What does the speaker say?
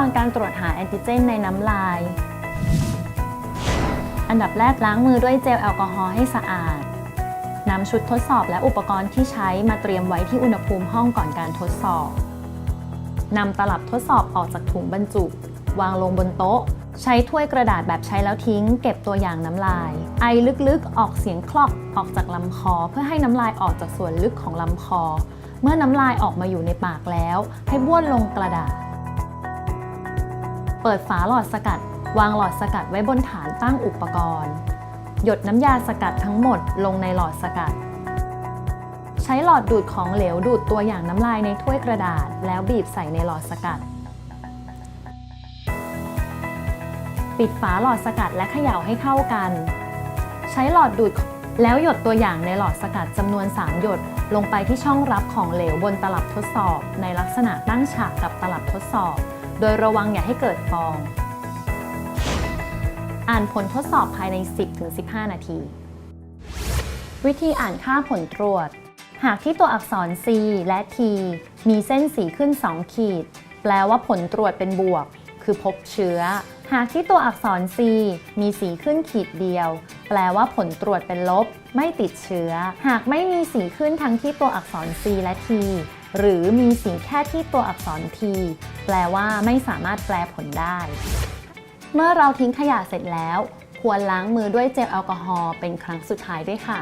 ตอนการตรวจหาแอนติเจนในน้ำลาย อันดับแรกล้างมือด้วยเจลแอลกอฮอล์ให้สะอาดนำชุดทดสอบและอุปกรณ์ที่ใช้มาเตรียมไว้ที่อุณหภูมิห้องก่อนการทดสอบนำตลับทดสอบออกจากถุงบรรจุ วางลงบนโต๊ะ ใช้ถ้วยกระดาษแบบใช้แล้วทิ้ง เก็บตัวอย่างน้ำลาย ไอลึกๆ ออกเสียงคลอกออกจากลำคอ เพื่อให้น้ำลายออกจากส่วนลึกของลำคอ เมื่อน้ำลายออกมาอยู่ในปากแล้ว ให้บ้วนลงกระดาษ เปิดฝาหลอดสกัด วางหลอดสกัดไว้บนฐานตั้งอุปกรณ์ หยดน้ำยาสกัดทั้งหมดลงในหลอดสกัด ใช้หลอดดูดของเหลวดูดตัวอย่างน้ำลายในถ้วยกระดาษ แล้วบีบใส่ในหลอดสกัด ปิดฝาหลอดสกัดและเขย่าให้เข้ากัน ใช้หลอดดูดแล้วหยดตัวอย่างในหลอดสกัดจำนวน 3 หยด ลงไปที่ช่องรับของเหลวบนตลับทดสอบ ในลักษณะตั้งฉากกับตลับทดสอบ โดยระวังอย่าให้เกิดฟอง อ่านผลทดสอบภายใน 10-15 นาที วิธีอ่านค่าผลตรวจ หากที่ตัวอักษร C และ T มีเส้นสีขึ้น 2 ขีด แปลว่าผลตรวจเป็นบวก คือพบเชื้อ หากที่ตัวอักษร C มีสีขึ้นขีดเดียว แปลว่าผลตรวจเป็นลบ ไม่ติดเชื้อ หากไม่มีสีขึ้นทั้งที่ตัวอักษร C และ T หรือมีสีแค่ที่ตัวอักษร T แปลว่าไม่สามารถแปลผลได้ เมื่อเราทิ้งขยะเสร็จแล้ว ควรล้างมือด้วยเจลแอลกอฮอล์เป็นครั้งสุดท้ายด้วยค่ะ